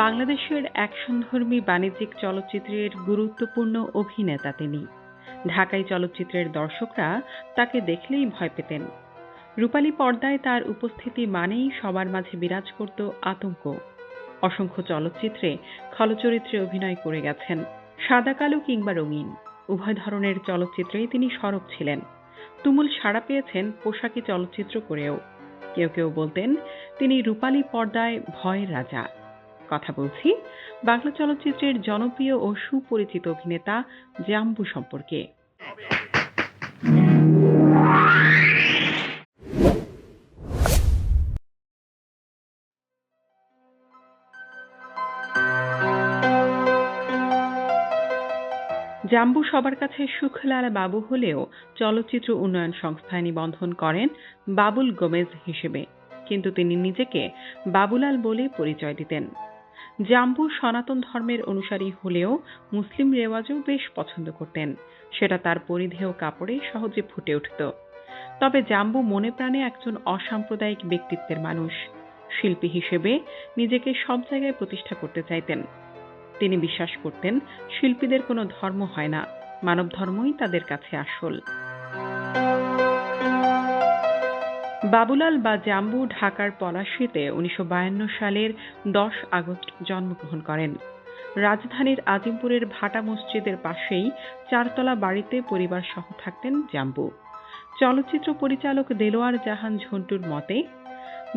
বাংলাদেশের অ্যাকশনধর্মী বাণিজ্যিক চলচ্চিত্রের গুরুত্বপূর্ণ অভিনেতা তিনি। ঢাকাই চলচ্চিত্রের দর্শকরা তাকে দেখলেই ভয় পেতেন। রূপালী পর্দায় তার উপস্থিতি মানেই সবার মাঝে বিরাজ করত আতঙ্ক। অসংখ্য চলচ্চিত্রে খলচরিত্রে অভিনয় করে গেছেন, সাদা কালো কিংবা রঙিন। উভয় ধরনের চলচ্চিত্রেই তিনি সরব ছিলেন। তুমুল সাড়া পেয়েছেন পোশাকি চলচ্চিত্র করেও। কেউ কেউ বলতেন, তিনি রূপালী পর্দায় ভয়ের রাজা। কথা বলছি। বাংলা চলচ্চিত্রের জনপ্রিয় ও সুপরিচিত অভিনেতা জাম্বু সম্পর্কে। জাম্বু সবার কাছে সুখলাল বাবু হলেও চলচ্চিত্র উন্নয়ন সংস্থায় নিবন্ধন করেন বাবুল গোমেজ হিসেবে। কিন্তু তিনি নিজেকে বাবুলাল বলে পরিচয় দিতেন। জাম্বু সনাতন ধর্মের অনুসারী হলেও মুসলিম রেওয়াজও বেশ পছন্দ করতেন। সেটা তার পরিধেয় কাপড়ে সহজে ফুটে উঠত। তবে জাম্বু মনে প্রাণে একজন অসাম্প্রদায়িক ব্যক্তিত্বের মানুষ। শিল্পী হিসেবে নিজেকে সব জায়গায় প্রতিষ্ঠা করতে চাইতেন। তিনি বিশ্বাস করতেন শিল্পীদের কোনো ধর্ম হয় না। মানব ধর্মই তাদের কাছে আসল। বাবুলাল বা জাম্বু ঢাকার পলাশীতে উনিশশো বায়ান্ন সালের দশ আগস্ট জন্মগ্রহণ করেন। রাজধানীর আজিমপুরের ভাটা মসজিদের পাশেই চারতলা বাড়িতে পরিবার সহ থাকতেন জাম্বু। চলচ্চিত্র পরিচালক দেলোয়ার জাহান ঝন্টুর মতে,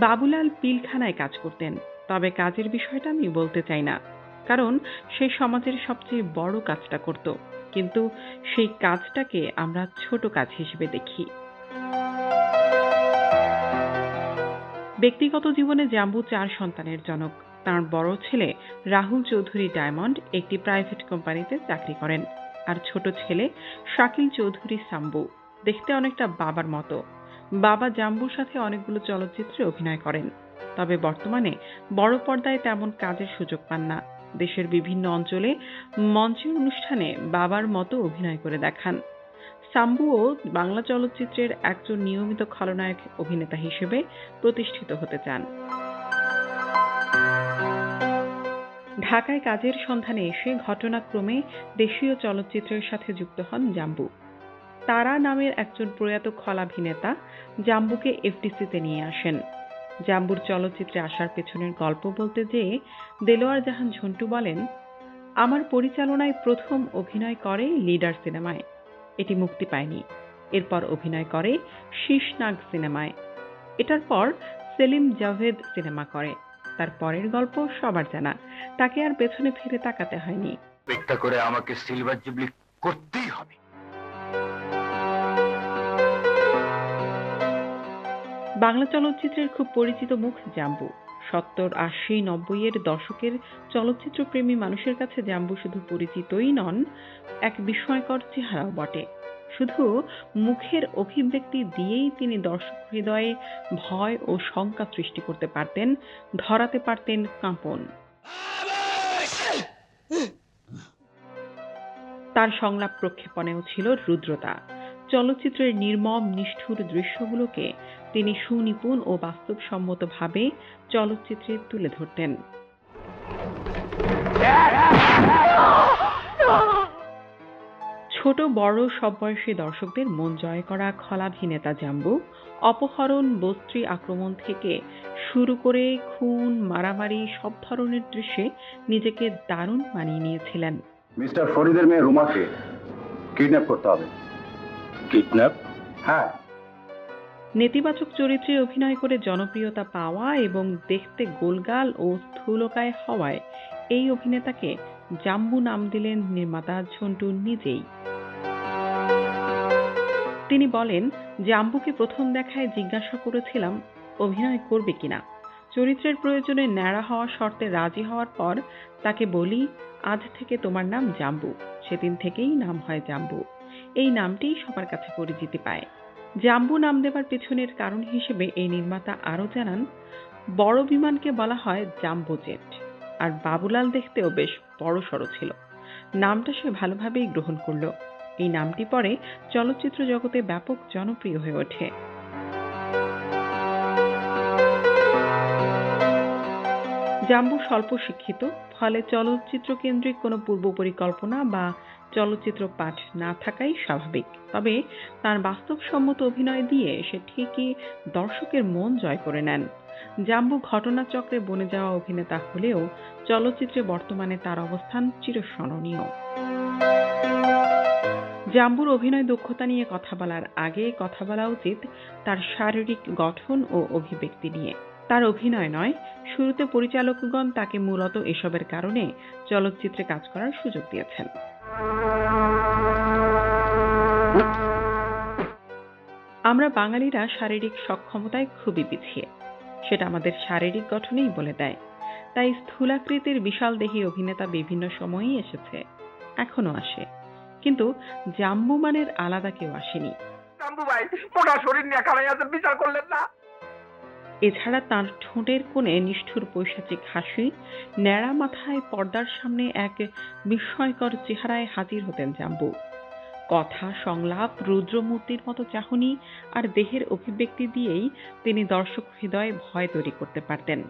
বাবুলাল পিলখানায় কাজ করতেন, তবে কাজের বিষয়টা আমি বলতে চাই না, কারণ সে সমাজের সবচেয়ে বড় কাজটা করত, কিন্তু সেই কাজটাকে আমরা ছোট কাজ হিসেবে দেখি। ব্যক্তিগত জীবনে জাম্বু চার সন্তানের জনক। তার বড় ছেলে রাহুল চৌধুরী ডায়মন্ড একটি প্রাইভেট কোম্পানিতে চাকরি করেন। আর ছোট ছেলে শাকিল চৌধুরী সাম্বু। দেখতে অনেকটা বাবার মতো। বাবা জাম্বুর সাথে অনেকগুলো চলচ্চিত্রে অভিনয় করেন। তবে বর্তমানে বড় পর্দায় তেমন কাজের সুযোগ পান না। দেশের বিভিন্ন অঞ্চলে মঞ্চের অনুষ্ঠানে বাবার মতো অভিনয় করে দেখান। সাম্বুও বাংলা চলচ্চিত্রের একজন নিয়মিত খলনায়ক অভিনেতা হিসেবে প্রতিষ্ঠিত হতে চান। ঢাকায় কাজের সন্ধানে এসে ঘটনাক্রমে দেশীয় চলচ্চিত্রের সাথে যুক্ত হন জাম্বু। তারা নামের একজন প্রয়াত খলাভিনেতা জাম্বুকে এফডিসিতে নিয়ে আসেন। জাম্বুর চলচ্চিত্রে আসার পেছনের গল্প বলতে যেয়ে দেলোয়ার জাহান ঝন্টু বলেন, আমার পরিচালনায় প্রথম অভিনয় করে লিডার সিনেমায়। এটি মুক্তি পায়নি। এরপর অভিনয় করে শীষনাগ সিনেমায়। এটার পর সেলিম জাভেদ সিনেমা করে। তার পরের গল্প সবার জানা। তাকে আর পেছনে ফিরে তাকাতে হয়নি। করে আমাকে সিলভার জুবলি করতেই হবে। বাংলা চলচ্চিত্রের খুব পরিচিত মুখ জাম্বু। সত্তর, আশি, নব্বই এর দশকের চলচ্চিত্রপ্রেমী মানুষের কাছে জাম্বু শুধু পরিচিতই নন, এক বিস্ময়কর চেহারাও বটে। শুধু মুখের অভিব্যক্তি দিয়েই তিনি দর্শক হৃদয়ে ভয় ও শঙ্কা সৃষ্টি করতে পারতেন, ধরাতে পারতেন কাঁপন। তার সংলাপ প্রক্ষেপণেও ছিল রুদ্রতা। চলচ্চিত্রের নির্মম, নিষ্ঠুর দৃশ্যগুলোকে তিনি সুনিপুণ ও বাস্তবসম্মতভাবে চলচ্চিত্রে তুলে ধরতেন। ছোট, বড় সব বয়সী দর্শকদের মন জয় করা খলাভিনেতা জাম্বু অপহরণ, বস্ত্রী আক্রমণ থেকে শুরু করে খুন, মারামারি, সব ধরনের দৃশ্যে নিজেকে দারুণ মানিয়ে নিয়েছিলেন। মিস্টার ফরিদের মেয়ে রুমাকে কিডন্যাপ করতে হবে। কিডন্যাপ। হ্যাঁ। নেতিবাচক চরিত্রে অভিনয় করে জনপ্রিয়তা পাওয়া এবং দেখতে গোলগাল ও স্থূলকায় হওয়ায় এই অভিনেতাকে জাম্বু নাম দিলেন নির্মাতা ঝন্টু নিজেই। তিনি বলেন, জাম্বুকে প্রথম দেখায় জিজ্ঞাসা করেছিলাম, অভিনয় করবে কিনা? চরিত্রের প্রয়োজনে ন্যাড়া হওয়া শর্তে রাজি হওয়ার পর তাকে বলি, আজ থেকে তোমার নাম জাম্বু, সেদিন থেকেই নাম হয় জাম্বু এই নামটিই সবার কাছে পরিচিতি পায়। জাম্বু নাম দেবার পেছনের কারণ হিসেবে এই নির্মাতা আরও জানান, বড় বিমানকে বলা হয় জাম্বো জেট, আর বাবুলাল দেখতেও বেশ বড় সড়ো ছিল। নামটা সে ভালোভাবেই গ্রহণ করল। এই নামটি পরে চলচ্চিত্র জগতে ব্যাপক জনপ্রিয় হয়ে ওঠে। জাম্বু স্বল্প শিক্ষিত, ফলে চলচ্চিত্র কেন্দ্রিক কোনো পূর্ব পরিকল্পনা বা চলচ্চিত্র পাঠ না থাকাই স্বাভাবিক। তবে তার বাস্তবসম্মত অভিনয় দিয়ে সে ঠিকই দর্শকের মন জয় করে নেন। জাম্বু ঘটনাচক্রে বনে যাওয়া অভিনেতা হলেও চলচ্চিত্রে বর্তমানে তার অবস্থান চিরস্মরণীয়। জাম্বুর অভিনয় দক্ষতা নিয়ে কথা বলার আগে কথা বলা উচিত তার শারীরিক গঠন ও অভিব্যক্তি নিয়ে। তার অভিনয় নয়, শুরুতে পরিচালকগণ তাকে মূলত এসবের কারণে চলচ্চিত্রে কাজ করার সুযোগ দিয়েছেন। আমরা বাঙালিরা শারীরিক সক্ষমতায় খুবই পিছিয়ে। সেটা আমাদের শারীরিক গঠনেই বলে দেয়। তাই স্থূলাকৃতির বিশাল দেহী অভিনেতা বিভিন্ন সময়েই এসেছে। এখনও আসে। কিন্তু জাম্বু মানের আলাদা কেউ আসেনি। জাম্বু ভাই মোটা শরীর নিয়ে কালাই আছেন বিচার করলেন না। এছাড়া তার ঠোঁটের কোণে নিষ্ঠুর পৈশাচিক হাসি ন্যাড়া মাথায় পর্দার সামনে এক বিস্ময়কর চেহারায় হাজির হতেন জাম্বু। কথা সংলাপ রুদ্রমূর্তির মতো চাহনি আর দেহের অভিব্যক্তি দিয়েই তিনি দর্শক হৃদয়ে ভয় তৈরি করতে পারতেন।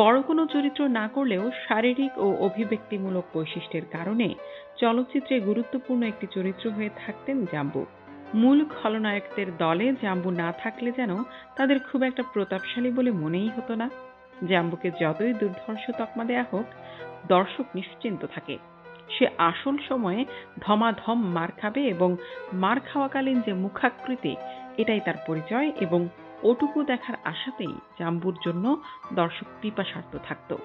বড় কোনো চরিত্র না করলেও শারীরিক ও অভিব্যক্তিমূলক বৈশিষ্ট্যের কারণে চলচ্চিত্রে গুরুত্বপূর্ণ একটি চরিত্র হয়ে থাকতেন জাম্বু। মূল খলনায়কদের দলে জাম্বু না থাকলে যেন তাদের খুব একটা প্রতাপশালী বলে মনেই হতো না। জাম্বুকে যতই দুর্ধর্ষ তকমা দেয়া হোক, দর্শক নিশ্চিন্ত থাকে। সে আসল সময়ে ধমাধম মার খাবে এবং মার খাওয়াকালীন যে মুখাকৃতি, এটাই তার পরিচয় এবং ওটুকু দেখার আশাতেই জাম্বুর জন্য দর্শক পিপাসার্থ থাকত।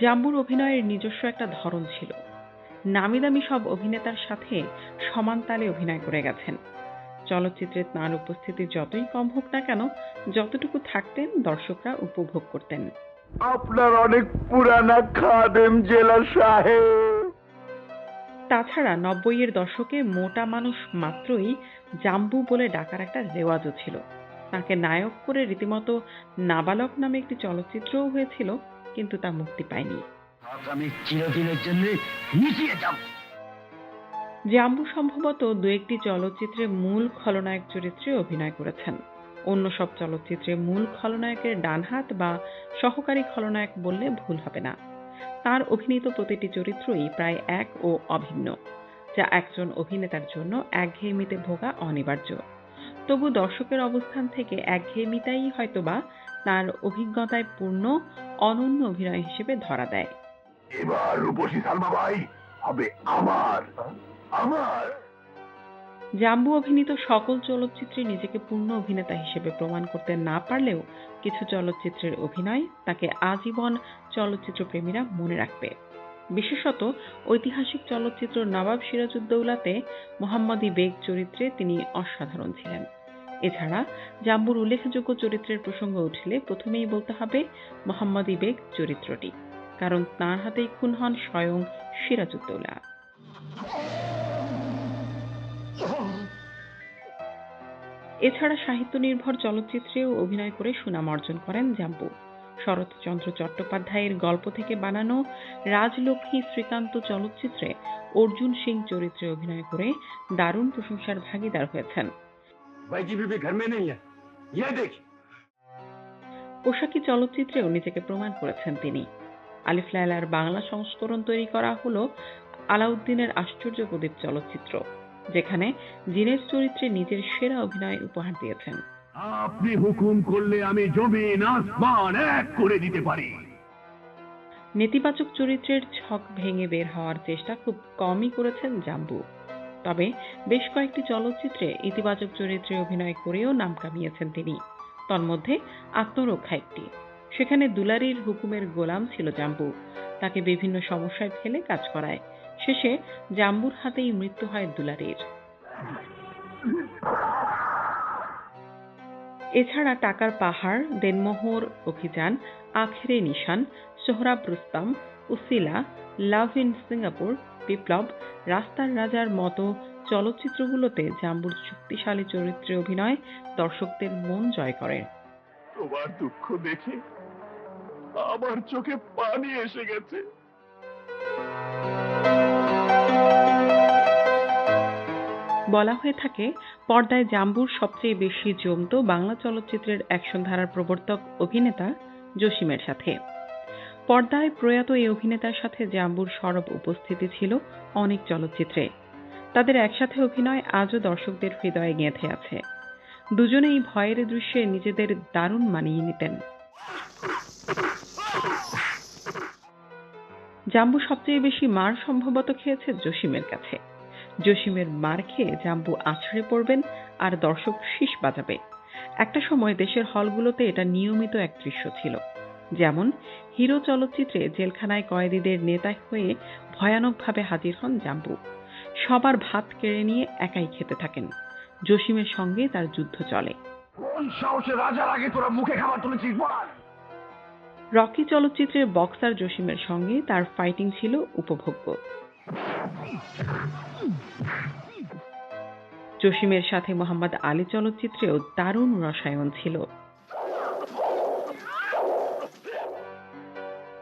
জাম্বুর অভিনয়ের নিজস্ব একটা ধরন ছিল। নামি দামি সব অভিনেতার সাথে সমান তালে অভিনয় করে গেছেন। চলচ্চিত্রে তাঁর উপস্থিতি যতই কম হোক না কেন যতটুকু থাকতেন দর্শকরা উপভোগ করতেন। আপনার অনেক পুরানা খাদেম জেলা সাহেব। তাছাড়া নব্বইয়ের দশকে মোটা মানুষ মাত্রই জাম্বু বলে ডাকার একটা রেওয়াজও ছিল। তাকে নায়ক করে রীতিমতো নাবালক নামে একটি চলচ্চিত্রও হয়েছিল কিন্তু তা মুক্তি পায়নি। আমি চিরদিনের জন্য মিশিয়ে যাব জাম্বু সম্ভবত দু একটি চলচ্চিত্রে মূল খলনায়ক চরিত্রে অভিনয় করেছেন। অন্য সব চলচ্চিত্রে মূল খলনায়কের ডান হাত বা সহকারী খলনায়ক বললে ভুল হবে না। তার অভিনীত প্রতিটি চরিত্রই প্রায় এক ও অভিন্ন, যা একজন অভিনেতার জন্য একঘেয়েমিতে ভোগা অনিবার্য। তবু দর্শকের অবস্থান থেকে একঘেয়েমিতাই হয়তোবা তার অভিজ্ঞতায় পূর্ণ, অনন্য অভিনয় হিসেবে ধরা দেয়। এবার রূপসী সালমা ভাই হবে আমার। আমার। জাম্বু অভিনীত সকল চলচ্চিত্রে নিজেকে পূর্ণ অভিনেতা হিসেবে প্রমাণ করতে না পারলেও কিছু চলচ্চিত্রের অভিনয় তাকে আজীবন চলচ্চিত্র প্রেমীরা মনে রাখবে। বিশেষত ঐতিহাসিক চলচ্চিত্র নবাব সিরাজউদ্দৌলাতে মোহাম্মদী বেগ চরিত্রে তিনি অসাধারণ ছিলেন। এছাড়া জাম্বুর উল্লেখযোগ্য চরিত্রের প্রসঙ্গ উঠলে প্রথমেই বলতে হবে মোহাম্মদী বেগ চরিত্রটি। কারণ তাঁর হাতেই খুন হন স্বয়ং সিরাজউদ্দৌলা। এছাড়া সাহিত্য নির্ভর চলচ্চিত্রেও অভিনয় করে সুনাম অর্জন করেন জাম্বু। শরৎচন্দ্র চট্টোপাধ্যায়ের গল্প থেকে বানানো রাজলক্ষ্মী শ্রীকান্ত চলচ্চিত্রে অর্জুন সিং চরিত্রে অভিনয় করে দারুণ প্রশংসার ভাগিদার হয়েছেন। দেখি। পোশাকি চলচ্চিত্রেও নিজেকে প্রমাণ করেছেন তিনি। আলিফ লায়লার বাংলা সংস্করণ তৈরি করা হলো আলাউদ্দিনের আশ্চর্য প্রদীপ চলচ্চিত্র যেখানে জিনের চরিত্রে নিজের সেরা অভিনয় উপহার দিয়েছেন। আপনি হুকুম করলে আমি জমিন আসমান এক করে দিতে পারি। নেতিবাচক চরিত্রের ছক ভেঙে বের হওয়ার চেষ্টা খুব কমই করেছেন জাম্বু। তবে বেশ কয়েকটি চলচ্চিত্রে ইতিবাচক চরিত্রে অভিনয় করেও নাম কামিয়েছেন তিনি। তন্মধ্যে আত্মরক্ষা একটি। সেখানে দুলারির হুকুমের গোলাম ছিল জাম্বু। তাকে বিভিন্ন সমস্যায় ফেলে কাজ করায়। শেষে জাম্বুর হাতেই মৃত্যু হয় দুলারির। এছাড়া টাকার পাহাড়, দেনমোহর অভিযান, আখেরে নিশান, সোহরাব রুস্তাম, উসিলা, লাভ ইন সিঙ্গাপুর, বিপ্লব, রাস্তার রাজার মতো চলচ্চিত্রগুলোতে জাম্বুর শক্তিশালী চরিত্রে অভিনয় দর্শকদের মন জয় করে। তোমার দুঃখ দেখে আমার চোখে পানি এসে গেছে। বলা হয়ে থাকে, পর্দায় জাম্বুর সবচেয়ে বেশি জমত বাংলা চলচ্চিত্রের অ্যাকশন ধারার প্রবর্তক অভিনেতা জসিমের সাথে। পর্দায় প্রয়াত এই অভিনেতার সাথে জাম্বুর সরব উপস্থিতি ছিল অনেক চলচ্চিত্রে। তাদের একসাথে অভিনয় আজও দর্শকদের হৃদয়ে গেঁথে আছে। দুজনেই ভয়ের দৃশ্যে নিজেদের দারুণ মানিয়ে নিতেন। জাম্বু সবচেয়ে বেশি মার সম্ভবত খেয়েছে জসিমের কাছে। জসিমের মার খেয়ে জাম্বু আছড়ে পড়বেন আর দর্শক শীষ বাজাবে। একটা সময় দেশের হলগুলোতে এটা নিয়মিত এক দৃশ্য ছিল। যেমন, হিরো চলচ্চিত্রে জেলখানায় কয়েদিদের নেতা হয়ে ভয়ানকভাবে হাজির হন জাম্বু। সবার ভাত কেড়ে নিয়ে একাই খেতে থাকেন। জসিমের সঙ্গে তার যুদ্ধ চলে। কোন সাহসে রাজার আগে তোরা মুখে খাবার তুলেছিস বল? রকি চলচ্চিত্রের বক্সার জসিমের সঙ্গে তার ফাইটিং ছিল উপভোগ্য। জসিমের সাথে মোহাম্মদ আলী চলচ্চিত্রেও দারুণ রসায়ন ছিল।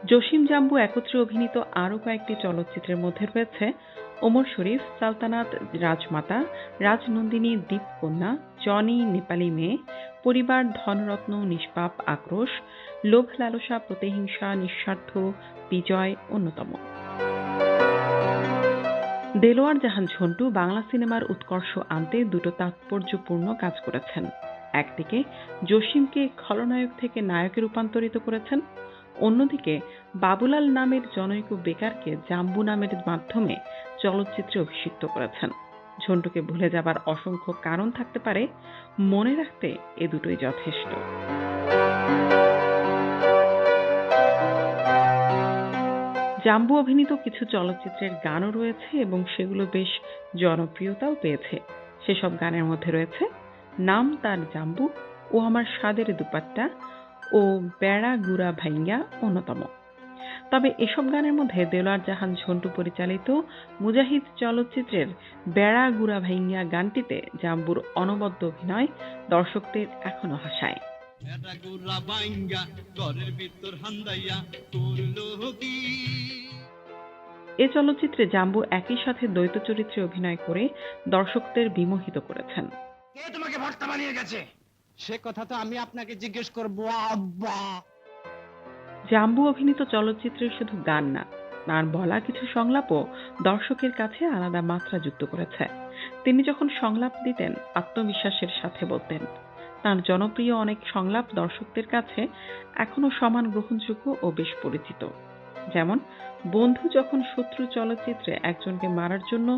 জসিম জাম্বু একত্রে অভিনীত আরও কয়েকটি চলচ্চিত্রের মধ্যে রয়েছে ওমর শরীফ, সালতানাত রাজমাতা, রাজনন্দিনী দীপকন্যা, জনি নেপালি মেয়ে, পরিবার ধনরত্ন নিষ্পাপ আক্রোশ লোভ লালসা প্রতিহিংসা, নিঃস্বার্থ, বিজয় অন্যতম। দেলোয়ার জাহান ঝন্টু বাংলা সিনেমার উৎকর্ষ আনতে দুটো তাৎপর্যপূর্ণ কাজ করেছেন। একদিকে, জসিমকে খলনায়ক থেকে নায়কে রূপান্তরিত করেছেন। অন্যদিকে, বাবুলাল নামের জনৈক বেকারকে জাম্বু নামের মাধ্যমে চলচ্চিত্রে অভিষিক্ত করেছেন। ঝন্টুকে ভুলে যাবার অসংখ্য কারণ থাকতে পারে। মনে রাখতে এ দুটোই যথেষ্ট। জাম্বু অভিনীত কিছু চলচ্চিত্রের গানও রয়েছে এবং সেগুলো বেশ জনপ্রিয়তাও পেয়েছে। সেসব গানের মধ্যে রয়েছে, নাম তার জাম্বু ও আমার স্বাদের দুপাট্টা ও বেড়া গুড়া ভাইঙ্গা অন্যতম। তবে এসব গানের মধ্যে দেলোয়ার জাহান ঝন্টু পরিচালিত মুজাহিদ চলচ্চিত্রের বেড়া গুড়া ভাইঙ্গা গানটিতে জাম্বুর অনবদ্য অভিনয় দর্শকদের এখনও হাসায়। এটা গুড়া বাইঙ্গা ঘরের ভিতর হান্দাইয়া করল কি? এ চলচ্চিত্রে জাম্বু একই সাথে দ্বৈত চরিত্রে অভিনয় করে দর্শকদের বিমোহিত করেছেন। কে তোমাকে ভর্তা বানিয়ে গেছে? সে কথা তো আমি আপনাকে জিজ্ঞেস করব আব্বা। জাম্বু অভিনীত চলচ্চিত্রের শুধু গান না তার বলা কিছু সংলাপও দর্শকের কাছে আলাদা মাত্রা যুক্ত করেছে। তিনি যখন সংলাপ দিতেন আত্মবিশ্বাসের সাথে বলতেন তার জনপ্রিয় অনেক সংলাপ দর্শকদের কাছে এখনও সমান গ্রহণযোগ্য ও বেশ পরিচিত। যেমন, বন্ধু যখন শত্রু চলচ্চিত্রে একজনকে মারার জন্য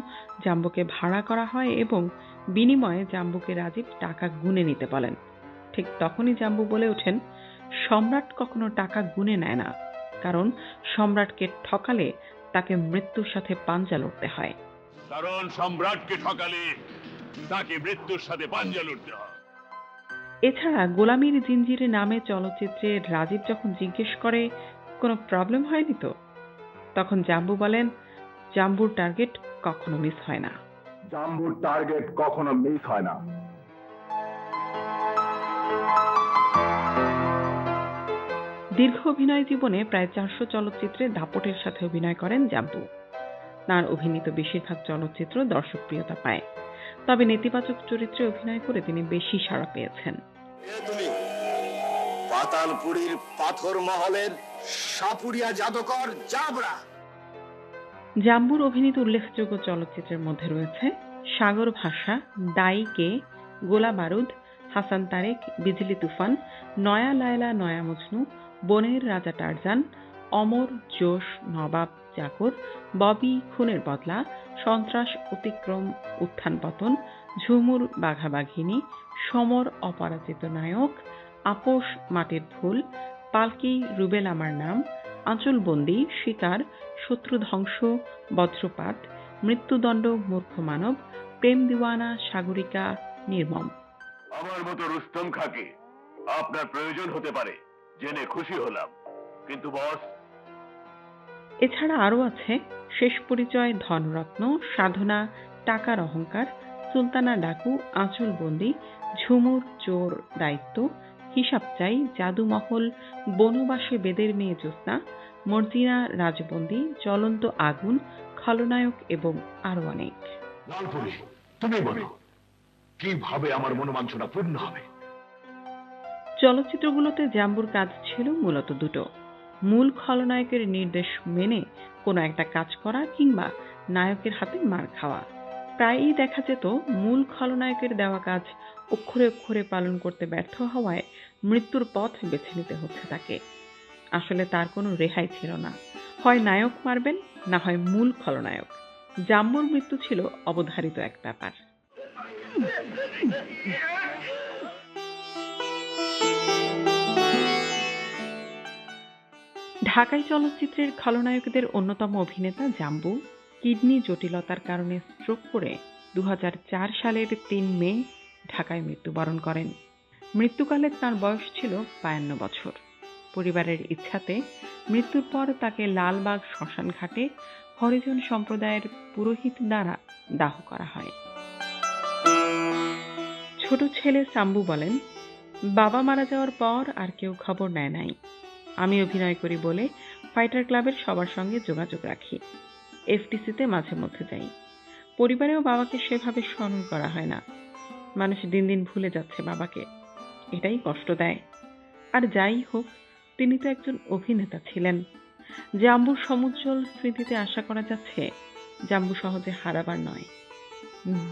জাম্বুকে ভাড়া করা হয় এবং বিনিময়ে জাম্বুকে রাজীব টাকা গুনে নিতে বলেন, ঠিক তখনই জাম্বু বলে ওঠেন, সম্রাট কখনো টাকা গুনে নেয় না, কারণ সম্রাটকে ঠকালে তাকে মৃত্যুর সাথে পাঞ্জা লড়তে হয়। কারণ সম্রাটকে ঠকালে তাকে মৃত্যুর সাথে পাঞ্জা লড়তে হয়। এছাড়া গোলামীর জিঞ্জিরে নামে চলচ্চিত্রে রাজীব যখন জিজ্ঞেস করে কোনো প্রবলেম হয়নি তো? তখন জাম্বু বলেন জাম্বুর টার্গেট কখনো মিস হয় না। জাম্বুর টার্গেট কখনো মিস হয় না। দীর্ঘ অভিনয় জীবনে প্রায় চারশো চলচ্চিত্রে দাপটের সাথে অভিনয় করেন জাম্বু। তার অভিনীত বেশিরভাগ চলচ্চিত্র দর্শকপ্রিয়তা পায়। তবে নেতিবাচক চরিত্রে অভিনয় করে তিনি বেশি সাড়া পেয়েছেন। পাতালপুরীর পাথর মহলের সাপুরিয়া জাদুকর জাবরা। জাম্বুর অভিনীত উল্লেখযোগ্য চলচ্চিত্রের মধ্যে রয়েছে সাগর ভাষা দাইকে গোলা বারুদ হাসান তারেক বিজলি তুফান নয়া লায়লা নয়া মজনু বনের রাজা টারজান অমর জোশ নবাব চাকর ববি খুনের বদলা, সন্ত্রাস, অতিক্রম, উত্থান পতন, ঝুমুর বাঘাবাঘিনী, সমর অপরাজিত নায়ক, আপোষ মাটির ফুল পালকি রুবেল আমার নাম আঁচলবন্দি শিকার, শত্রু ধ্বংস, বজ্রপাত, মৃত্যুদণ্ড মূর্খ মানব, প্রেম দিওয়ানা, সাগরিকা, নির্মম। আমার মতো রুস্তম খাকে আপনার প্রয়োজন হতে পারে, জেনে খুশি হলাম। কিন্তু বস এছাড়া আরও আছে শেষ পরিচয় ধনরত্ন সাধনা টাকার অহংকার সুলতানা ডাকু আঁচলবন্দি ঝুমুর চোর দায়িত্ব হিসাব চাই জাদুমহল বনবাসে বেদের মেয়ে জ্যোৎস্না মর্জিনা রাজবন্দি জ্বলন্ত আগুন খলনায়ক এবং আরও অনেক। তুমি বলো কীভাবে আমার মনোবাঞ্ছনা পূর্ণ হবে? চলচ্চিত্রগুলোতে জাম্বুর কাজ ছিল মূলত দুটো। মূল খলনায়কের নির্দেশ মেনে কোনো একটা কাজ করা কিংবা নায়কের হাতে মার খাওয়া। প্রায়ই দেখা যেত মূল খলনায়কের দেওয়া কাজ অক্ষরে অক্ষরে পালন করতে ব্যর্থ হওয়ায় মৃত্যুর পথ বেছে নিতে হচ্ছে তাকে। আসলে তার কোনো রেহাই ছিল না। হয় নায়ক মারবেন, না হয় মূল খলনায়ক। জাম্বুর মৃত্যু ছিল অবধারিত এক ব্যাপার। ঢাকাই চলচ্চিত্রের খলনায়কদের অন্যতম অভিনেতা জাম্বু, কিডনি জটিলতার কারণে স্ট্রোক করে দু হাজার চার সালের তিন মে ঢাকায় মৃত্যুবরণ করেন। মৃত্যুকালে তার বয়স ছিল বায়ান্ন বছর। পরিবারের ইচ্ছাতে মৃত্যুর পর তাকে লালবাগ শ্মশান ঘাটে হরিজন সম্প্রদায়ের পুরোহিত দ্বারা দাহ করা হয়। ছোট ছেলে সাম্বু বলেন, বাবা মারা যাওয়ার পর আর কেউ খবর নেয় নাই। আমি অভিনয় করি বলে ফাইটার ক্লাবের সবার সঙ্গে যোগাযোগ রাখি। এফটিসিতে মাঝে মধ্যে যাই। পরিবারেও বাবাকে সেভাবে স্মরণ করা হয় না। মানুষ দিন দিন ভুলে যাচ্ছে বাবাকে। এটাই কষ্ট দেয়। আর যাই হোক, তিনি তো একজন অভিনেতা ছিলেন। জাম্বুর সমুজ্জ্বল স্মৃতিতে আশা করা যাচ্ছে জাম্বু সহজে হারাবার নয়।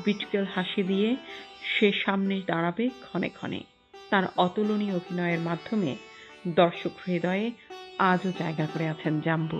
বিটকেল হাসি দিয়ে সে সামনে দাঁড়াবে ক্ষণে ক্ষণে। তার অতুলনীয় অভিনয়ের মাধ্যমে দর্শক হৃদয়ে আজও জায়গা করে আছেন জাম্বু।